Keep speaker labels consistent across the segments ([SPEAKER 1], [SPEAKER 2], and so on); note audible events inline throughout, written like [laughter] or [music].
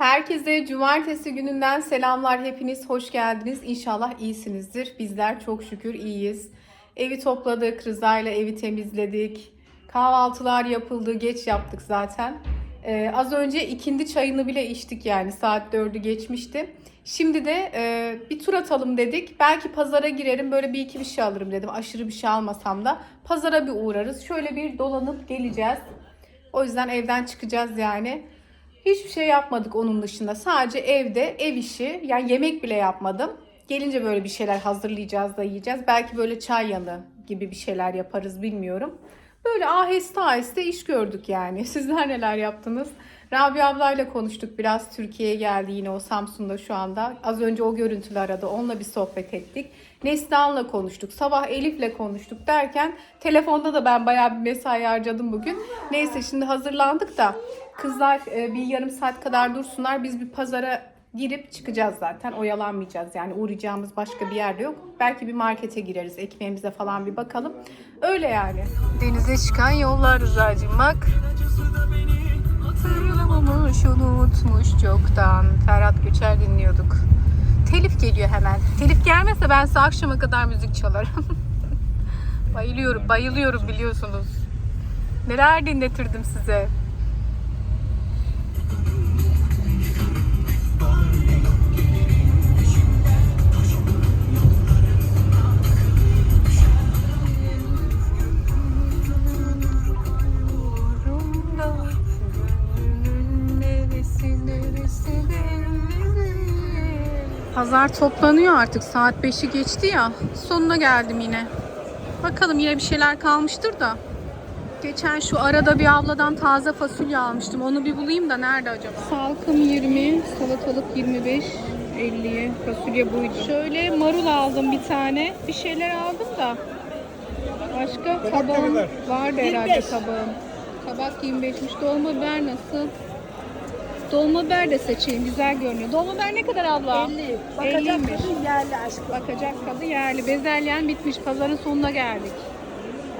[SPEAKER 1] Herkese cumartesi gününden selamlar. Hepiniz hoş geldiniz. İnşallah iyisinizdir. Bizler çok şükür iyiyiz. Evi topladık, Rıza ile evi temizledik. Kahvaltılar yapıldı, geç yaptık zaten. Ee, az önce ikindi çayını bile içtik yani saat 4'ü geçmişti. Şimdi de e, bir tur atalım dedik. Belki pazara girerim böyle bir iki bir şey alırım dedim. Aşırı bir şey almasam da pazara bir uğrarız. Şöyle bir dolanıp geleceğiz. O yüzden evden çıkacağız yani. Hiçbir şey yapmadık onun dışında. Sadece evde ev işi yani yemek bile yapmadım. Gelince böyle bir şeyler hazırlayacağız da yiyeceğiz. Belki böyle çay yanı gibi bir şeyler yaparız bilmiyorum. Böyle aheste aheste iş gördük yani. [laughs] Sizler neler yaptınız? Rabia ablayla konuştuk biraz. Türkiye'ye geldi yine o Samsun'da şu anda. Az önce o görüntülü aradı. Onunla bir sohbet ettik. Neslihan'la konuştuk. Sabah Elif'le konuştuk derken telefonda da ben bayağı bir mesai harcadım bugün. Neyse şimdi hazırlandık da kızlar e, bir yarım saat kadar dursunlar. Biz bir pazara girip çıkacağız zaten. Oyalanmayacağız yani uğrayacağımız başka bir yerde yok. Belki bir markete gireriz. Ekmeğimize falan bir bakalım. Öyle yani. Denize çıkan yollar Rıza'cığım bak. Hatırlamamış, unutmuş çoktan. Ferhat Göçer dinliyorduk. Telif geliyor hemen. Telif gelmezse ben size akşama kadar müzik çalarım. [laughs] bayılıyorum, bayılıyorum biliyorsunuz. Neler dinletirdim size. Pazar toplanıyor artık. Saat 5'i geçti ya. Sonuna geldim yine. Bakalım yine bir şeyler kalmıştır da. Geçen şu arada bir abladan taze fasulye almıştım. Onu bir bulayım da nerede acaba? Salkım 20, salatalık 25, 50'ye fasulye buydu. Şöyle marul aldım bir tane. Bir şeyler aldım da. Başka kabağım vardı herhalde kabağım. Kabak 25'miş. Dolma biber nasıl? Dolma biber de seçeyim. Güzel görünüyor. Dolma biber ne kadar abla?
[SPEAKER 2] 50. Bakacak
[SPEAKER 1] 50'ymiş.
[SPEAKER 2] kadın yerli aşkım.
[SPEAKER 1] Bakacak kadı yerli. Bezelyen bitmiş. Pazarın sonuna geldik.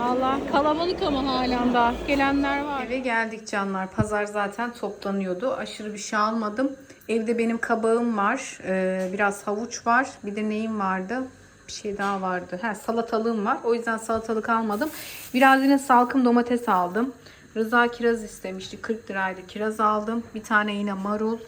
[SPEAKER 1] Allah kalabalık ama halen daha. Gelenler var. Eve geldik canlar. Pazar zaten toplanıyordu. Aşırı bir şey almadım. Evde benim kabağım var. Ee, biraz havuç var. Bir de neyim vardı? Bir şey daha vardı. Ha, salatalığım var. O yüzden salatalık almadım. Biraz yine salkım domates aldım. Rıza kiraz istemişti. 40 liraydı. Kiraz aldım. Bir tane yine marul.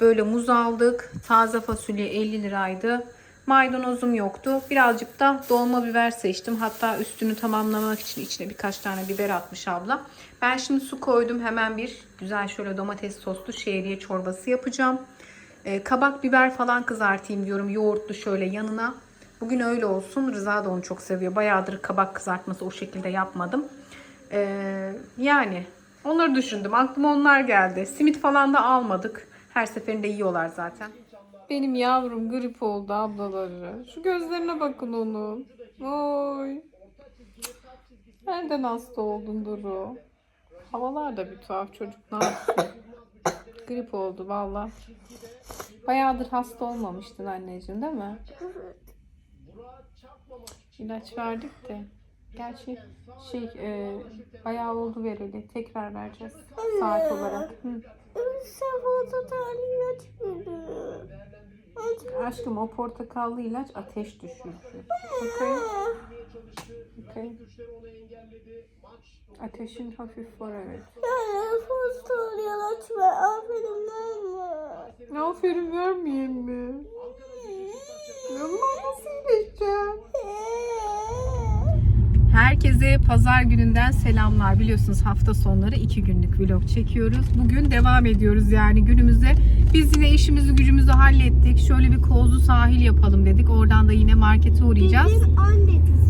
[SPEAKER 1] Böyle muz aldık. Taze fasulye 50 liraydı. Maydanozum yoktu. Birazcık da dolma biber seçtim. Hatta üstünü tamamlamak için içine birkaç tane biber atmış abla. Ben şimdi su koydum. Hemen bir güzel şöyle domates soslu şehriye çorbası yapacağım. Ee, kabak biber falan kızartayım diyorum. Yoğurtlu şöyle yanına. Bugün öyle olsun. Rıza da onu çok seviyor. Bayağıdır kabak kızartması o şekilde yapmadım. Ee, yani onları düşündüm. Aklıma onlar geldi. Simit falan da almadık. Her seferinde yiyorlar zaten. Benim yavrum grip oldu ablaları. Şu gözlerine bakın onun. Oy. Nereden hasta oldun Duru? Havalar da bir tuhaf çocuk ne yapsın? [coughs] grip oldu valla. Bayağıdır hasta olmamıştın anneciğim değil mi? İlaç verdik de. Gerçi şey e, bayağı oldu vereli. Tekrar vereceğiz saat olarak. Hı.
[SPEAKER 2] Sabahta ilaç.
[SPEAKER 1] Aşkım o portakallı ilaç ateş düşürücü. Okay. Okay. Ateşin hafif var evet.
[SPEAKER 2] Yani fosfor ilaç ver. Aferin verme.
[SPEAKER 1] Aferin vermeyeyim mi? Allah nasıl iyileşeceğim? Herkese pazar gününden selamlar. Biliyorsunuz hafta sonları iki günlük vlog çekiyoruz. Bugün devam ediyoruz yani günümüze. Biz yine işimizi gücümüzü hallettik. Şöyle bir kozlu sahil yapalım dedik. Oradan da yine markete uğrayacağız.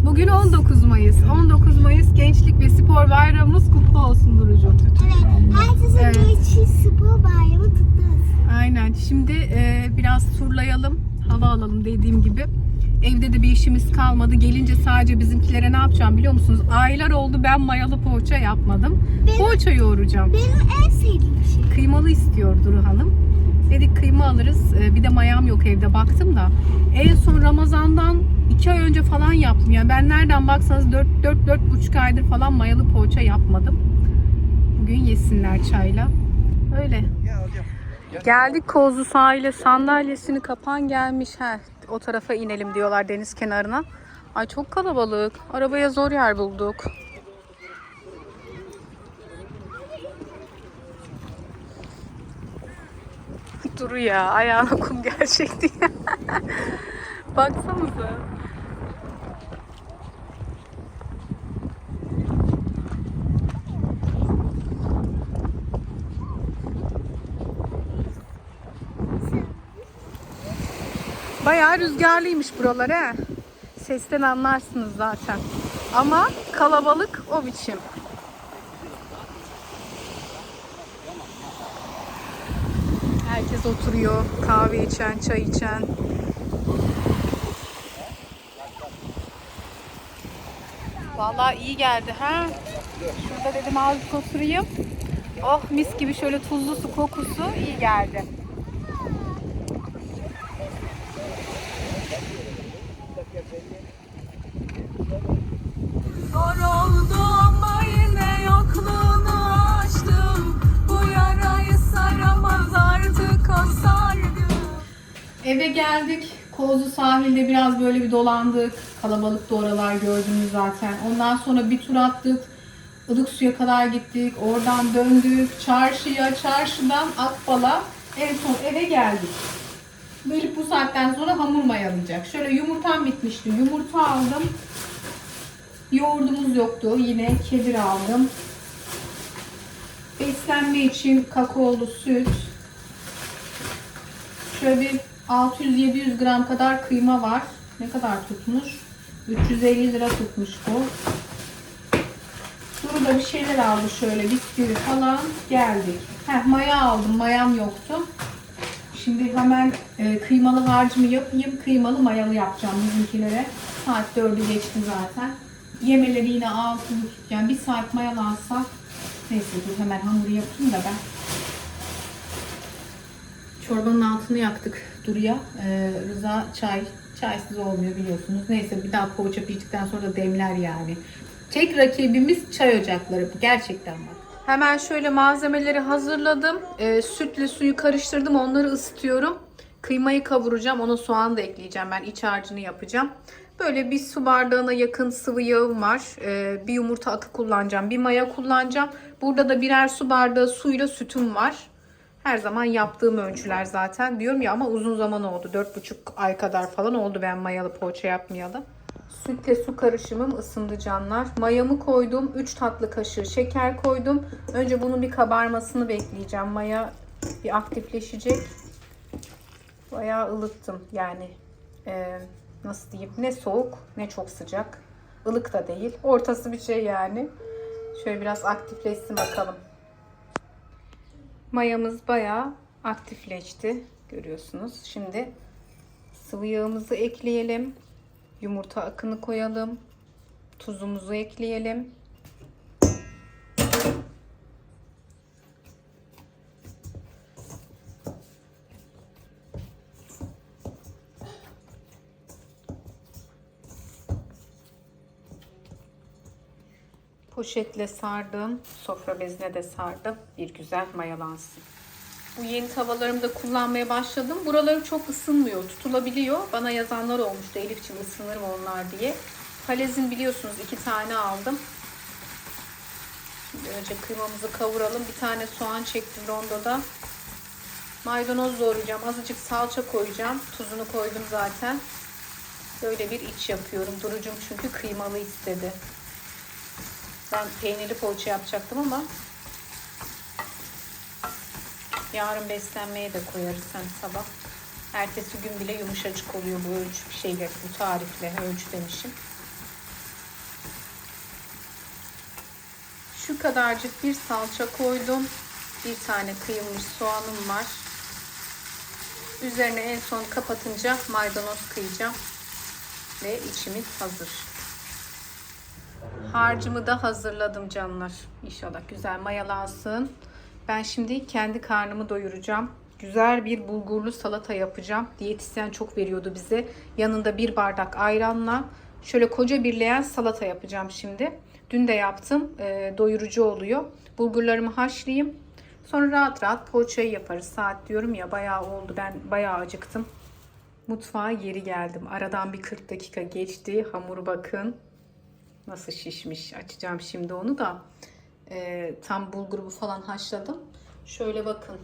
[SPEAKER 1] Bugün 19 Mayıs. 19 Mayıs Gençlik ve Spor Bayramımız kutlu olsun Duru'cum.
[SPEAKER 2] Evet. Herkesin
[SPEAKER 1] Evet.
[SPEAKER 2] evet. spor bayramı kutlu olsun.
[SPEAKER 1] Aynen. Şimdi e, biraz turlayalım. Hava alalım dediğim gibi. Evde de bir işimiz kalmadı. Gelince sadece bizimkilere ne yapacağım biliyor musunuz? Aylar oldu ben mayalı poğaça yapmadım.
[SPEAKER 2] Benim-
[SPEAKER 1] Poğaça yoğuracağım.
[SPEAKER 2] Benim en sevdiğim şey.
[SPEAKER 1] Kıymalı istiyor Duru Hanım. Dedik kıyma alırız. Ee, Bir de mayam yok evde baktım da. En son Ramazan'dan iki ay önce falan yaptım. Yani ben nereden baksanız 4 4 4 buçuk aydır falan mayalı poğaça yapmadım. Bugün yesinler çayla. Öyle. Geldik Kozlu sahile sandalyesini kapan gelmiş. He, o tarafa inelim diyorlar deniz kenarına. Ay çok kalabalık. Arabaya zor yer bulduk. Duru ya ayağına kum [laughs] gerçekti. Baksanıza. Bayağı rüzgarlıymış buralar he. Sesten anlarsınız zaten. Ama kalabalık o biçim. Herkes oturuyor. Kahve içen, çay içen. Vallahi iyi geldi ha. Şurada dedim azıcık oturayım. Oh mis gibi şöyle tuzlu su kokusu iyi geldi. Eve geldik. Kozlu sahilde biraz böyle bir dolandık. Kalabalık da oralar gördünüz zaten. Ondan sonra bir tur attık. Ilık suya kadar gittik. Oradan döndük. Çarşıya, çarşıdan Akbal'a. En son eve geldik. Böyle bu saatten sonra hamur mayalayacak. Şöyle yumurtam bitmişti. Yumurta aldım. Yoğurdumuz yoktu. Yine kefir aldım. Beslenme için kakaolu süt. Şöyle bir 600-700 gram kadar kıyma var. Ne kadar tutmuş? 350 lira tutmuş bu. Duru da bir şeyler aldı şöyle bisküvi falan geldik. Heh, maya aldım. Mayam yoktu. Şimdi hemen e, kıymalı harcımı yapayım. Kıymalı mayalı yapacağım bizimkilere. Saat 4'ü geçti zaten. Yemeleri yine 6 yani bir saat mayalansa neyse dur hemen hamuru yapayım da ben. Çorbanın altını yaktık Duru'ya. Ee, Rıza çay. Çaysız olmuyor biliyorsunuz. Neyse bir daha poğaça piştikten sonra demler yani. Tek rakibimiz çay ocakları. Gerçekten bak. Hemen şöyle malzemeleri hazırladım. Ee, sütle suyu karıştırdım. Onları ısıtıyorum. Kıymayı kavuracağım. Ona soğan da ekleyeceğim. Ben iç harcını yapacağım. Böyle bir su bardağına yakın sıvı yağım var. Ee, bir yumurta akı kullanacağım. Bir maya kullanacağım. Burada da birer su bardağı suyla sütüm var. Her zaman yaptığım ölçüler zaten. Diyorum ya ama uzun zaman oldu. 4,5 ay kadar falan oldu ben mayalı poğaça yapmayalı. Sütle su karışımım ısındı canlar. Mayamı koydum. 3 tatlı kaşığı şeker koydum. Önce bunun bir kabarmasını bekleyeceğim. Maya bir aktifleşecek. Bayağı ılıttım yani. Ee, nasıl diyeyim? Ne soğuk ne çok sıcak. Ilık da değil. Ortası bir şey yani. Şöyle biraz aktifleşsin bakalım. Mayamız bayağı aktifleşti. Görüyorsunuz. Şimdi sıvı yağımızı ekleyelim. Yumurta akını koyalım. Tuzumuzu ekleyelim. Poşetle sardım. Sofra bezine de sardım. Bir güzel mayalansın. Bu yeni tavalarımı da kullanmaya başladım. Buraları çok ısınmıyor, tutulabiliyor. Bana yazanlar olmuştu Elif'ciğim ısınır mı onlar diye. Palezin biliyorsunuz iki tane aldım. Şimdi önce kıymamızı kavuralım. Bir tane soğan çektim rondoda. Maydanoz doğrayacağım. Azıcık salça koyacağım. Tuzunu koydum zaten. Böyle bir iç yapıyorum. Durucum çünkü kıymalı istedi. Ben peynirli poğaça yapacaktım ama yarın beslenmeye de koyarız sen sabah. Ertesi gün bile yumuşacık oluyor bu ölçü şeyle, bu tarifle ölçü demişim. Şu kadarcık bir salça koydum. Bir tane kıyılmış soğanım var. Üzerine en son kapatınca maydanoz kıyacağım. Ve içimiz hazır. Harcımı da hazırladım canlar. İnşallah güzel mayalansın. Ben şimdi kendi karnımı doyuracağım. Güzel bir bulgurlu salata yapacağım. Diyetisyen çok veriyordu bize. Yanında bir bardak ayranla şöyle koca bir leğen salata yapacağım şimdi. Dün de yaptım. E, doyurucu oluyor. Bulgurlarımı haşlayayım. Sonra rahat rahat poğaçayı yaparız. Saat diyorum ya bayağı oldu. Ben bayağı acıktım. Mutfağa geri geldim. Aradan bir 40 dakika geçti. Hamuru bakın. Nasıl şişmiş. Açacağım şimdi onu da. Ee, tam bulgurumu falan haşladım. Şöyle bakın.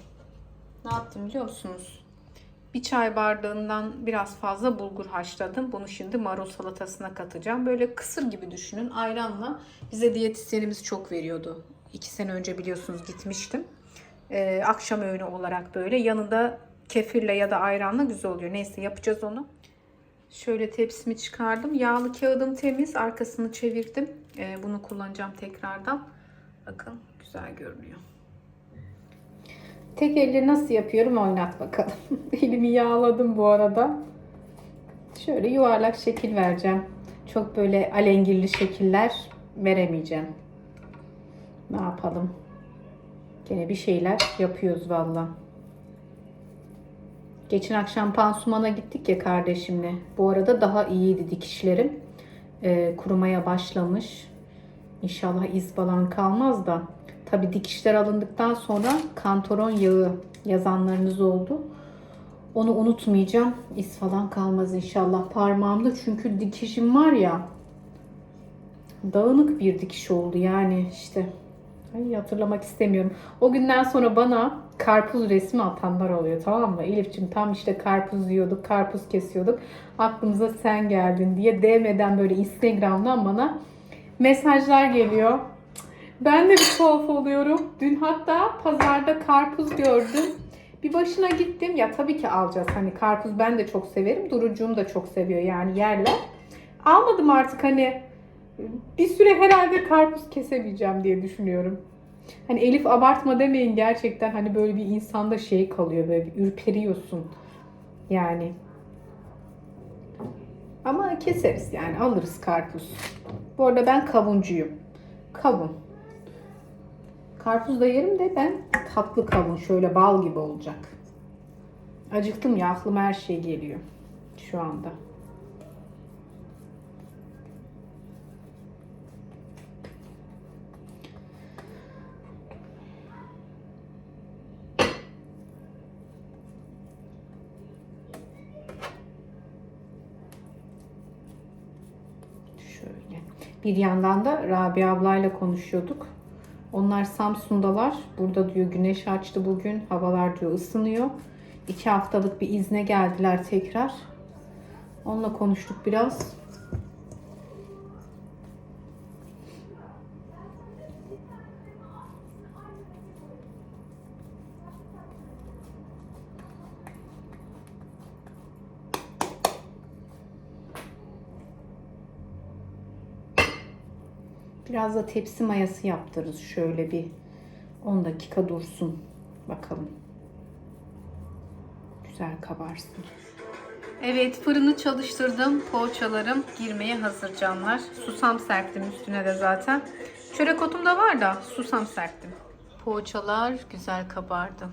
[SPEAKER 1] Ne yaptım biliyor musunuz? Bir çay bardağından biraz fazla bulgur haşladım. Bunu şimdi marul salatasına katacağım. Böyle kısır gibi düşünün. Ayranla bize diyetisyenimiz çok veriyordu. İki sene önce biliyorsunuz gitmiştim. Ee, akşam öğünü olarak böyle. Yanında kefirle ya da ayranla güzel oluyor. Neyse yapacağız onu. Şöyle tepsimi çıkardım. Yağlı kağıdım temiz. Arkasını çevirdim. Ee, bunu kullanacağım tekrardan. Bakın güzel görünüyor. Tek elle nasıl yapıyorum oynat bakalım. [laughs] Elimi yağladım bu arada. Şöyle yuvarlak şekil vereceğim. Çok böyle alengirli şekiller veremeyeceğim. Ne yapalım? Gene bir şeyler yapıyoruz valla. Geçen akşam pansumana gittik ya kardeşimle. Bu arada daha iyiydi dikişlerim. Ee, kurumaya başlamış. İnşallah iz falan kalmaz da. Tabi dikişler alındıktan sonra kantoron yağı yazanlarınız oldu. Onu unutmayacağım. İz falan kalmaz inşallah parmağımda. Çünkü dikişim var ya. Dağınık bir dikiş oldu yani işte. Ay hatırlamak istemiyorum. O günden sonra bana karpuz resmi atanlar oluyor tamam mı? Elif'ciğim tam işte karpuz yiyorduk, karpuz kesiyorduk. Aklımıza sen geldin diye DM'den böyle Instagram'dan bana mesajlar geliyor. Ben de bir tuhaf oluyorum. Dün hatta pazarda karpuz gördüm. Bir başına gittim. Ya tabii ki alacağız. Hani karpuz ben de çok severim. Durucuğum da çok seviyor yani yerler. Almadım artık hani bir süre herhalde karpuz kesemeyeceğim diye düşünüyorum. Hani Elif abartma demeyin gerçekten hani böyle bir insanda şey kalıyor böyle bir ürperiyorsun. Yani. Ama keseriz yani alırız karpuz. Bu arada ben kavuncuyum. Kavun. Karpuz da yerim de ben tatlı kavun şöyle bal gibi olacak. Acıktım ya aklıma her şey geliyor şu anda. Bir yandan da Rabia ablayla konuşuyorduk. Onlar Samsun'dalar. Burada diyor güneş açtı bugün. Havalar diyor ısınıyor. İki haftalık bir izne geldiler tekrar. Onunla konuştuk biraz. Biraz da tepsi mayası yaptırırız. Şöyle bir 10 dakika dursun. Bakalım. Güzel kabarsın. Evet fırını çalıştırdım. Poğaçalarım girmeye hazır canlar. Susam serptim üstüne de zaten. Çörek otum da var da susam serptim. Poğaçalar güzel kabardı.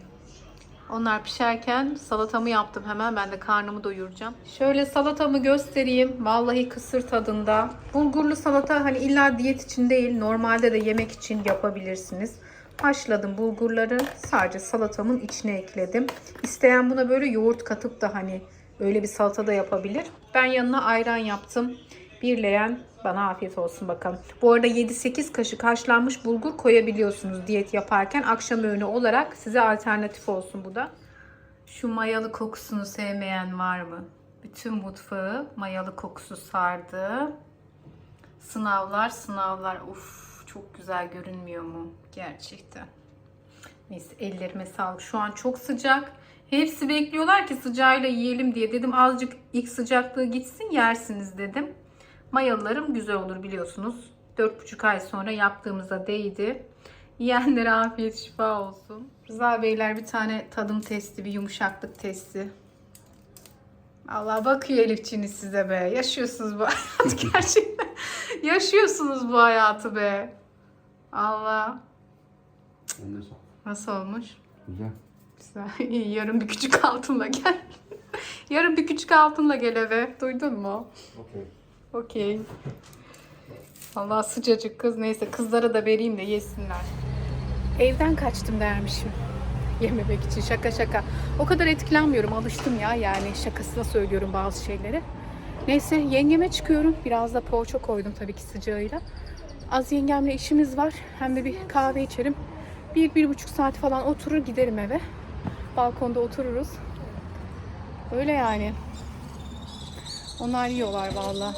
[SPEAKER 1] Onlar pişerken salatamı yaptım hemen. Ben de karnımı doyuracağım. Şöyle salatamı göstereyim. Vallahi kısır tadında. Bulgurlu salata hani illa diyet için değil. Normalde de yemek için yapabilirsiniz. Haşladım bulgurları. Sadece salatamın içine ekledim. İsteyen buna böyle yoğurt katıp da hani öyle bir salata da yapabilir. Ben yanına ayran yaptım. Bir leğen bana afiyet olsun bakalım. Bu arada 7-8 kaşık haşlanmış bulgur koyabiliyorsunuz diyet yaparken. Akşam öğünü olarak size alternatif olsun bu da. Şu mayalı kokusunu sevmeyen var mı? Bütün mutfağı mayalı kokusu sardı. Sınavlar sınavlar. Uf çok güzel görünmüyor mu? Gerçekten. Neyse ellerime sağlık. Şu an çok sıcak. Hepsi bekliyorlar ki sıcağıyla yiyelim diye. Dedim azıcık ilk sıcaklığı gitsin yersiniz dedim. Mayalılarım güzel olur biliyorsunuz. 4,5 ay sonra yaptığımızda değdi. Yiyenlere afiyet şifa olsun. Rıza Beyler bir tane tadım testi, bir yumuşaklık testi. Allah bakıyor Elifçiniz size be. Yaşıyorsunuz bu hayatı [laughs] gerçekten. Yaşıyorsunuz bu hayatı be. Allah. Nasıl olmuş?
[SPEAKER 3] Güzel.
[SPEAKER 1] Güzel. [laughs] İyi, yarın bir küçük altınla gel. [laughs] yarın bir küçük altınla gel eve. Duydun mu?
[SPEAKER 3] Okey.
[SPEAKER 1] Okey. Allah sıcacık kız. Neyse kızlara da vereyim de yesinler. Evden kaçtım dermişim. Yememek için şaka şaka. O kadar etkilenmiyorum. Alıştım ya yani şakasına söylüyorum bazı şeyleri. Neyse yengeme çıkıyorum. Biraz da poğaça koydum tabii ki sıcağıyla. Az yengemle işimiz var. Hem de bir kahve içerim. Bir, bir buçuk saat falan oturur giderim eve. Balkonda otururuz. Öyle yani. Onlar yiyorlar valla.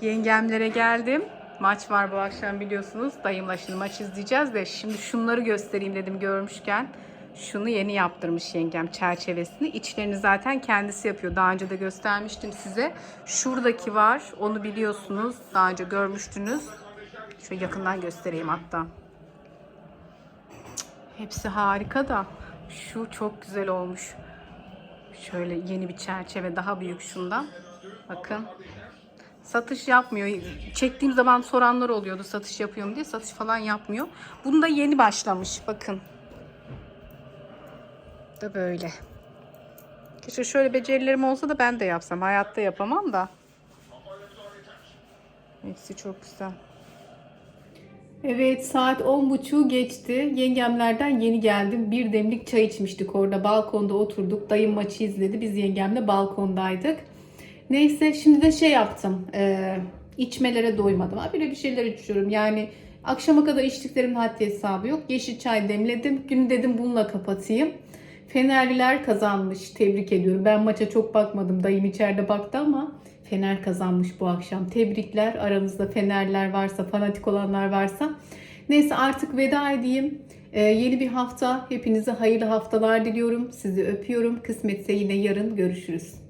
[SPEAKER 1] Yengemlere geldim. Maç var bu akşam biliyorsunuz. Dayımla şimdi maç izleyeceğiz de şimdi şunları göstereyim dedim görmüşken. Şunu yeni yaptırmış yengem çerçevesini. İçlerini zaten kendisi yapıyor. Daha önce de göstermiştim size. Şuradaki var. Onu biliyorsunuz. Daha önce görmüştünüz. Şöyle yakından göstereyim hatta. Hepsi harika da şu çok güzel olmuş. Şöyle yeni bir çerçeve daha büyük şundan. Bakın. Satış yapmıyor. Çektiğim zaman soranlar oluyordu satış yapıyor mu diye. Satış falan yapmıyor. Bunda yeni başlamış. Bakın. Da böyle. Keşke şöyle becerilerim olsa da ben de yapsam. Hayatta yapamam da. Hepsi çok güzel. Evet saat 10.30 geçti. Yengemlerden yeni geldim. Bir demlik çay içmiştik orada. Balkonda oturduk. Dayım maçı izledi. Biz yengemle balkondaydık. Neyse şimdi de şey yaptım. Ee, içmelere doymadım. Habire bir şeyler içiyorum. Yani akşama kadar içtiklerimin haddi hesabı yok. Yeşil çay demledim. Günü dedim bununla kapatayım. Fenerliler kazanmış. Tebrik ediyorum. Ben maça çok bakmadım. Dayım içeride baktı ama Fener kazanmış bu akşam. Tebrikler. Aranızda Fenerler varsa, fanatik olanlar varsa. Neyse artık veda edeyim. Ee, yeni bir hafta. Hepinize hayırlı haftalar diliyorum. Sizi öpüyorum. Kısmetse yine yarın görüşürüz.